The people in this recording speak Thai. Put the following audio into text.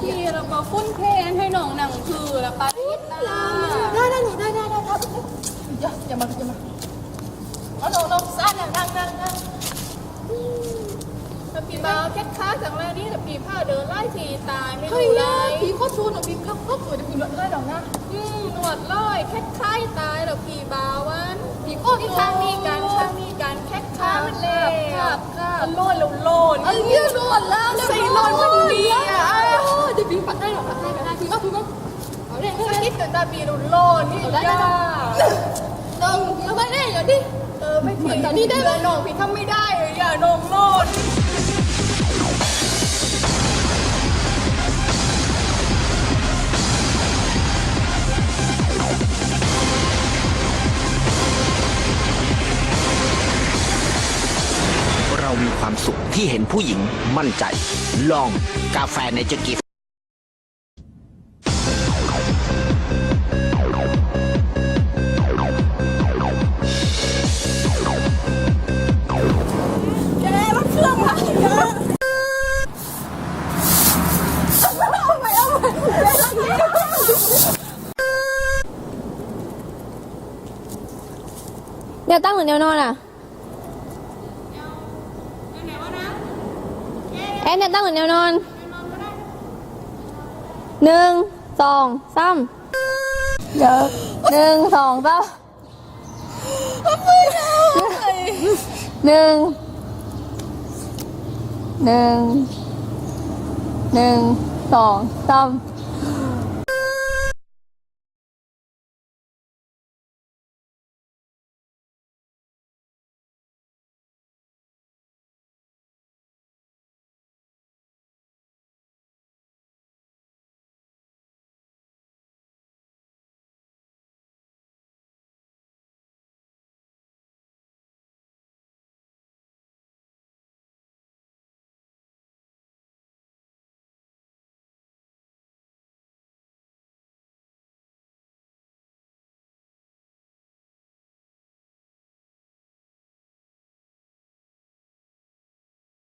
พี่เราก็ฟุ้นเพลงให้น้องหนังคือแล้วปาริสนะได้ได้หนูได้ได้ได้ครับอย่าอย่ามาอย่ามาเอาน้องน้องซ่านั่งนั่งนั่งนั่งถ้าพี่มาแค่ค้าจากแล้วนี่แต่พี่ผ้าเดินไล่ทีตายไม่เฮ้ยรู้เลยพี่โคตรชูนอะพี่ครบครอบครัวจะคุณเลยดอกนะอืมหนว ดลอยแค่ค้ายตายแล้วพี่บาวันพี่โคตรที่ข้างนี้กันข้างนี้กันแค่ค้ามันเลยครับครับมันโลนแล้วโลนเอ้ยเยี่ยมล้วนแล้วใส่ล้วนมันดีอะเดี๋ยวพี่ปัดได้หรอปัดได้ปัดได้พี่ก็พี่ก็เอาเนี่ยถ้าคิดถึงตาปีรุนโลนนี่ได้ได้ยาน้องเอาไปได้เหรอดิเออไม่ถึงตอนนี้ได้ไหมน้องพี่ทำไม่ได้เลยอย่าน้องโลน ความสุขที่เห็นผู้หญิงมั่นใจ ลองกาแฟในจกิฟแกรถเครื่องมาแกเดี๋ยวตั้งหรือเดี๋ยวนอนอะ แอนเนี่ยตั้งหรือเดี๋ยวนอนหนึ่งสองสามเดี๋ยวหนึ่งสองสามหนึ่งหนึ่งหนึ่งสองสาม